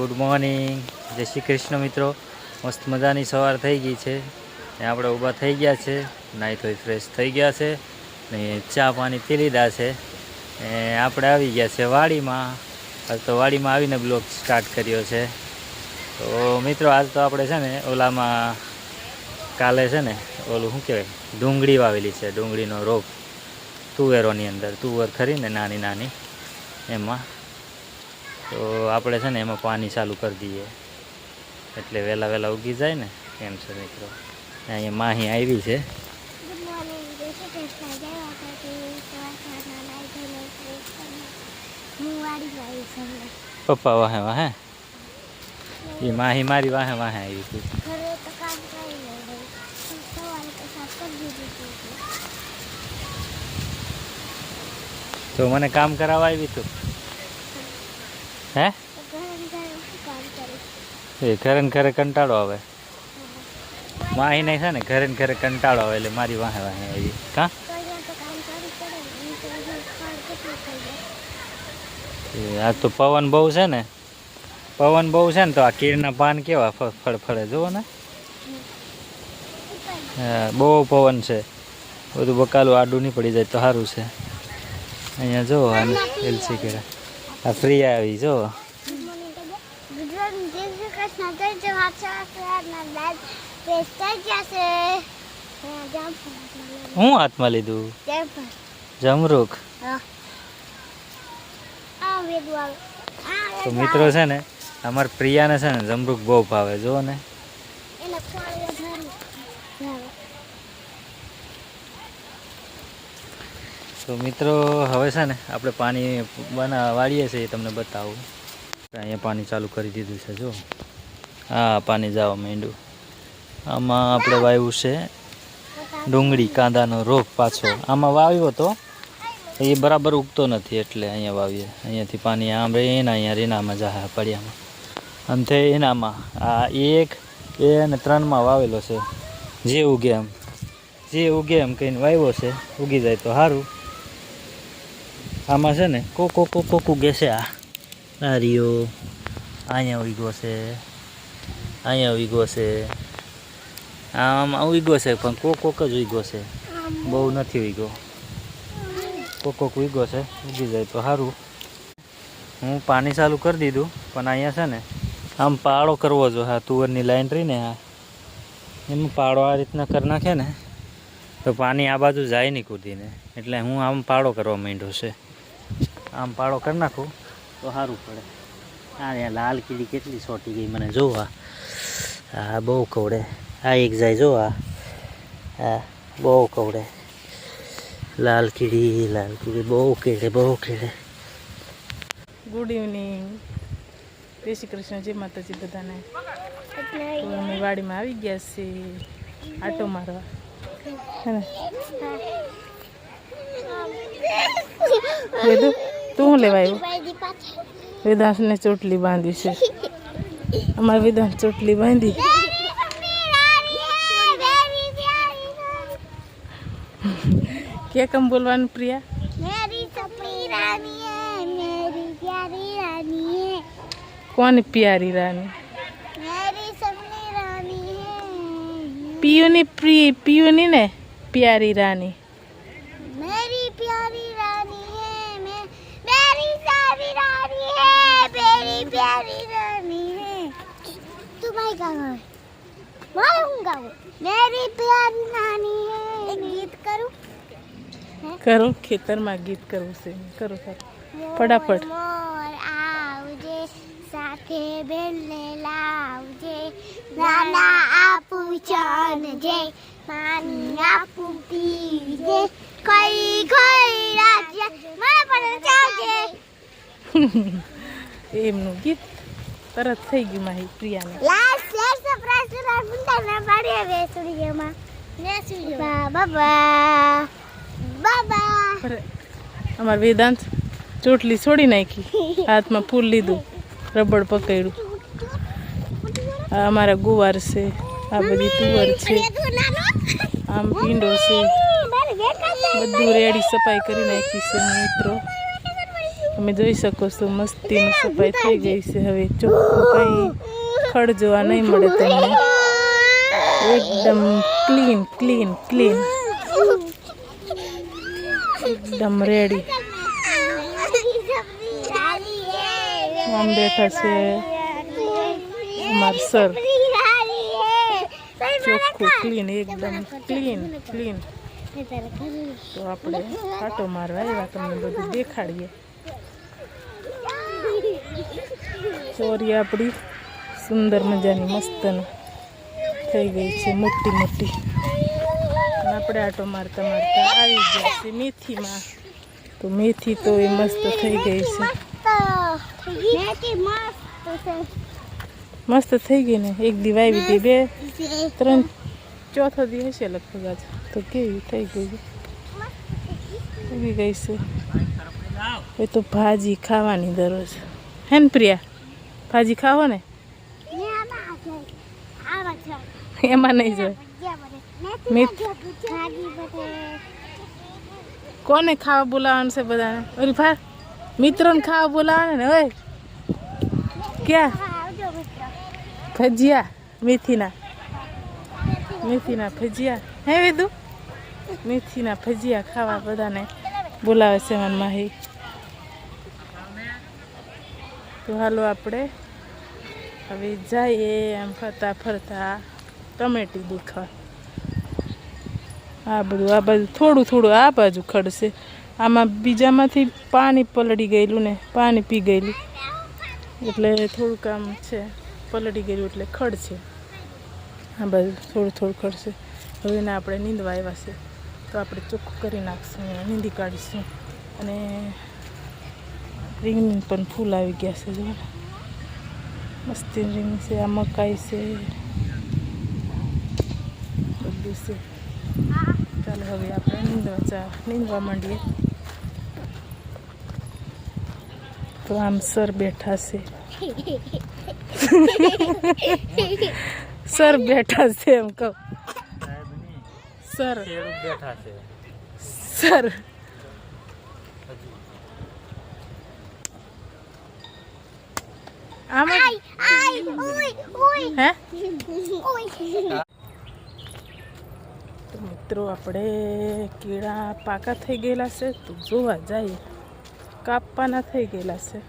Good morning. જય શ્રી કૃષ્ણ મિત્રો. મસ્ત મજાની સવાર થઈ ગઈ છે. ને આપણે ઊભા થઈ ગયા છે. નાહી ધોઈ ફ્રેશ થઈ ગયા છે. ને ચા પાણી પી લીધા છે. ને આપણે આવી ગયા છે વાડીમાં. આજ તો વાડીમાં આવીને બ્લોગ સ્ટાર્ટ કર્યો છે. તો મિત્રો આજ તો આપણે છે ને ઓલામાં કાલે છે ને ઓલું શું કહેવાય? ડુંગળી વાવેલી છે. ડુંગળીનો રોપ તુવેરોની અંદર. તુવર ખરી ને નાની નાની. એમાં તો આપણે છે ને એમાં પાણી ચાલુ કરી દઈએ. એટલે વહેલા વહેલા ઉગી જાય ને એમ છે મિત્રો? અહીંયા માહી આવી છે. પપ્પા વાહે વાહે? એ માહી મારી વાહે વાહે આવી હતી તો હતું. મને કામ કરાવવા આવી તું? હે? એ ઘરે ઘરે કંટાળો આવે. માહી નહીં છે ને ઘરે ઘરે કંટાળો આવે એટલે મારી વાહે વાહે આવી કાં? ફળ આ તો પવન બહુ છે ને. પવન બહુ છે ને તો આ કીરના પાન કેવા ફ- ફળફળે જુઓ ને. બહુ પવન છે. બધું બકાલું આડું નહીં પડી જાય તો સારું છે. અહીંયા જુઓ આને, એલસી કર્યા. આ ફ્રી આવી જો હું હાથમાં લીધું? જામ ફળ જમરૂક હા. આ વેદવાળ. આ તો મિત્રો છે ને અમારા પ્રિયાને છે ને જમરૂખ બહુ ભાવે જુઓ ને એને ફળ વધારે ભાવે તો મિત્રો, હવે છે ને આપણે પાણી બના, વાળીએ છીએ તમને બતાવું. અહીંયા પાણી ચાલુ કરી દીધું છે, જો. હા, પાણી જવા માંડ્યું. આમાં આપણે વાવ્યું છે ડુંગળી, કાંદાનો રોગ પાછો. આમાં વાવ્યો તો એ બરાબર ઉગતો નથી એટલે અહીંયા વાવીએ. અહીંયાથી પાણી આમ રે એના અહીંયા રીનામાં જાહે પડ્યામાં. થઈ એનામાં આ એક, બે અને ત્રણમાં વાવેલો છે. જે ઉગે એમ. જે ઉગે એમ કહીને વાવ્યો છે, ઉગી જાય તો સારું આમાં છે ને કોકો કોકો ઉગે છે આ નારિયો અહીંયા ઉગ્યો છે. અહીંયા ઉગ્યો છે. આમાં ઉગો છે, પણ કોક કોક જ ઉગો છે. બહુ નથી ઉગો કોક કોક ઉગ્યો છે. ઉગી જાય તો સારું હું પાણી ચાલુ કરી દીધું, પણ અહીંયા છે ને આમ પાળો કરવો જો હા, તુવરની લાઈન રહી ને હા. એમાં પાળો આ રીતના કરી નાખે ને, તો પાણી આ બાજુ જાય નહીં કૂદીને. એટલે હું આમ પાળો કરવા માંડ્યો છે. આમ પાળો કરી નાખું. તો સારું પડે. આ લાલ કીડી કેટલી સોટી ગઈ મને જો આ આ બહુ કવડે. આ એક જાય જો આ આ બહુ કવડે. લાલ કીડી લાલ કીડી બહુ કેળે બહુ કેડે. ગુડ ઇવનિંગ જય શ્રી કૃષ્ણ જય માતાજી બધાને. અમે વાડીમાં આવી ગયા છીએ આટો મારવા. હે ને? તું શું લેવા આવ્યો? વેદાંશને ચોટલી બાંધી છે. અમારે વેદાંશ ચોટલી બાંધી. કે કમ બોલવાનું પ્રિયા? કોણ પ્યારી રાની પિયુની પ્રી પિયુની ને પ્યારી રાની प्यारी रानी है तू भाई का गावे मारे हूँ गावे मेरी प्यारी रानी है एक गीत करूँ કરો ખેતરમાં ગીત કરવું છે કરો કરો ફટાફટ. મોર આવજે સાથે બેનને લાવજે નાના આપું ચાનજે પાણી આપું પીજે ખઈ ખઈ રાજ્ય મને પણ ચાલજે એમનું ગીત તરત થઈ ગયું મારી પ્રિયાને. લાસ્ટ લાસ્ટ સરપ્રાઈઝ તો ના ભૂલતા પાડી આવે સ્ટુડિયોમાં ને સ્ટુડિયો બાબા બાબા અમાર વેદાંત ચોટલી છોડી નાખી. હાથમાં ફૂલ લીધું રબડ પકડ્યું. આ અમારા ગુવાર છે આ બધી તુવર છે. આમ ભીંડો છે. બધું રેડી સફાઈ કરી નાખી છે મિત્રો. તમે જોઈ શકો છો, મસ્તીની સફાઈ થઈ ગઈ છે હવે. ચોખ્ખું કંઈ ખડ જોવા નહીં મળે તમને. એકદમ ક્લીન ક્લીન ક્લીન એકદમ રેડી આમ બેઠા છે સર ચોખ્ખું ક્લીન એકદમ ક્લીન ક્લીન તો આપણે આટો મારવા આવ્યા, તમને બધું દેખાડીએ. ચોરી આપણી સુંદર મજાની મસ્તને થઈ ગઈ છે, મોટી મોટી. આપણે આટો મારતા મારતા આવી ગયા છે મેથીમાં. તો મેથી તો એ મસ્ત થઈ ગઈ છે. મસ્ત થઈ ગઈ ને? એક દી વાવી હતી બે, ત્રણ, ચોથો દી હશે લગભગ આજ. તો કેવી થઈ ગઈ? ઉગી ગઈ છે. એ તો ભાજી ખાવાની દરરોજ. હે ને પ્રિયા? ભાજી ખાવો ને? એમાં નહીં જાય. કોને ખાવા બોલાવાનું છે બધાને? ઓલી ભા મિત્રોને ખાવા બોલાવવાનું ને? ઓય, ક્યાં? ભજીયા મેથીના. મેથીના ભજીયા હે વિદુ? મેથીના ભજીયા ખાવા બધાને બોલાવે છે મનમાં માહી તો હાલો આપણે હવે જઈએ એમ ફરતા ફરતા ટમેટી દેખવા. આ બધું, આ બાજુ થોડું થોડું આ બાજુ ખડશે. આમાં બીજામાંથી પાણી પલળી ગયેલું ને, પાણી પી ગયેલું. એટલે થોડુંક આમ છે, પલળી ગયેલું એટલે ખડશે આ બાજુ થોડું થોડું ખડશે. હવે એને આપણે નીંદવા આવ્યા છે. તો આપણે ચોખ્ખું કરી નાખશું નીંદી કાઢીશું. અને રીંગણી પણ ફૂલ આવી ગયા છે જો. મસ્તી રીંગ છે આ મકાઈ છે બધું છે ચાલો હવે આપણે નીંદવા ચા નીંદવા માંડીએ તો આમ સર બેઠા છે સર બેઠા છે એમ કહું સર બેઠા છે સર આમાં હે? તો મિત્રો આપણે કેળા પાકા થઈ ગયેલા છે. તો જોવા જઈએ. કાપવાના થઈ ગયેલા છે.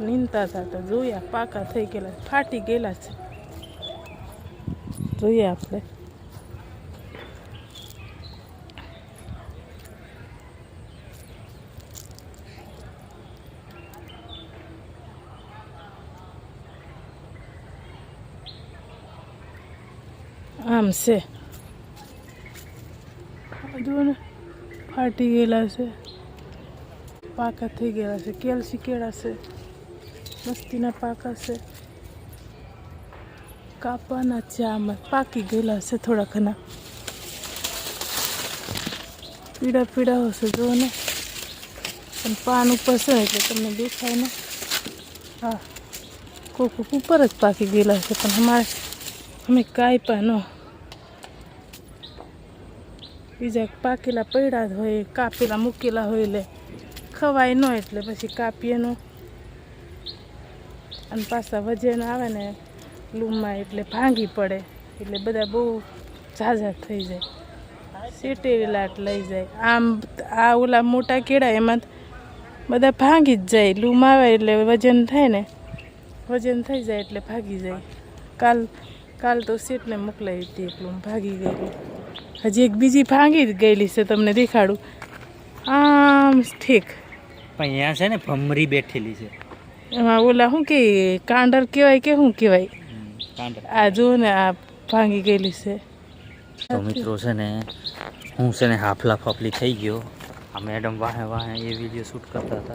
નીંદતા હતા તો જોયા પાકા થઈ ગયેલા છે, ફાટી ગયેલા છે. જોઈએ આપણે. આમ છે. જુઓ ફાટી ગયેલા છે. પાકા થઈ ગયેલા છે. કેલ્સી કેળા છે. મસ્તીના પાકા છે. કાપવાના ચામ પાકી ગયેલા છે થોડા ઘણા. પીડા પીડા હશે, જુઓ ને. પણ પાન ઉપર છે એટલે તમને દેખાય ને. હા. કોક ઉપર જ પાકી ગયેલા છે, પણ અમારે અમે કાપ્યા ન. બીજા પાકેલા પડ્યા જ હોય, કાપેલા મૂકેલા હોય એટલે ખવાય ન એટલે પછી કાપીએ નો. અને પાછા વજન આવે ને, લૂમમાં એટલે ભાંગી પડે. એટલે બધા બહુ ઝાઝા થઈ જાય. સેટેલા લઈ જાય. આમ આ ઓલા મોટા કેળા એમાં બધા ભાંગી જ જાય. લૂમ આવે એટલે વજન થાય ને, વજન થઈ જાય એટલે ભાગી જાય. કાલ કાલ તો સેટને મોકલાવી હતી એકલું ભાગી ગયેલું. હજી એક બીજી ભાંગી ગયેલી છે તમને દેખાડું. આમ ઠીક. પણ અહીંયા છે ને ભમરી બેઠેલી છે. એમાં ઓલા શું કે કાંડર કહેવાય કે શું કહેવાય? આ જુઓ ને આ ભાંગી ગયેલી છે. તો મિત્રો છે ને હું છે ને હાફલા ફાફલી થઈ ગયો. આ મેડમ વાહે વાહે એ વીડિયો શૂટ કરતા હતા.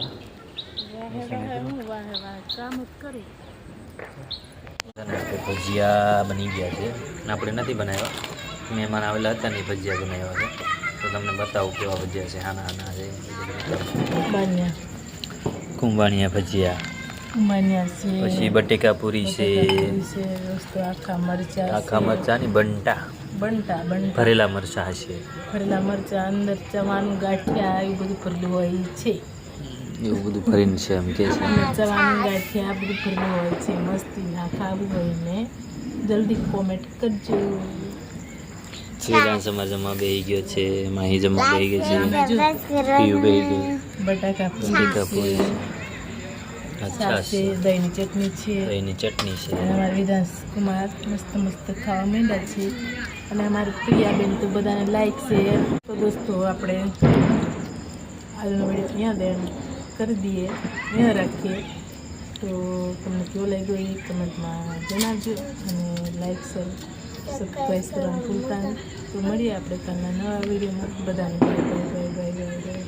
જ ભજીયા બની ગયા છે. આપણે નથી બનાવ્યા. મહેમાન આવેલા હતા ને એ ભજીયા બનાવ્યા છે. તો તમને બતાવું કેવા ભજીયા છે. આના આના છે. કુંભાણિયા ભજીયા. પછી બટેકા પૂરી છે. આખા મરચા આખા મરચાની બંટા. બનતા બનતા ભરેલા મરચાં હશે. ભરેલા મરચાં અંદર ચવાનું ગાંઠિયા એવું બધું ભરેલું હોય છે. એવું બધું ભરીને છે એમ કે છે. ચવાનું ગાંઠિયા બધું ભરેલું હોય છે. મસ્તી ના ખાવું હોય ને. જલ્દી કોમેન્ટ કરજો. વેદાંત સમા જમા બેહી ગયો છે માહી જમા બેહી ગયો છે. પીયુ બેહી ગયો. બટાકા બટાકા પૂરી અચ્છા છે દહીંની ચટણી છે. દહીંની ચટણી છે. અમારા વિધાંશ કુમાર મસ્ત મસ્ત ખાવા માંડ્યા છે. અને અમારી પ્રિયાબેન તો બધાને લાઈક છે તો દોસ્તો આપણે આજનો વીડિયો અહીંયા દે કરી દઈએ. અહીંયા રાખીએ. તો તમને કેવો લાગ્યો એ કમેન્ટમાં જણાવજો. અને લાઈક શેર સબસ્ક્રાઈબ કરવાનું ભૂલતા તો મળીએ આપણે કાલના નવા વિડીયોમાં. બધાને બાય બાય બાય બાય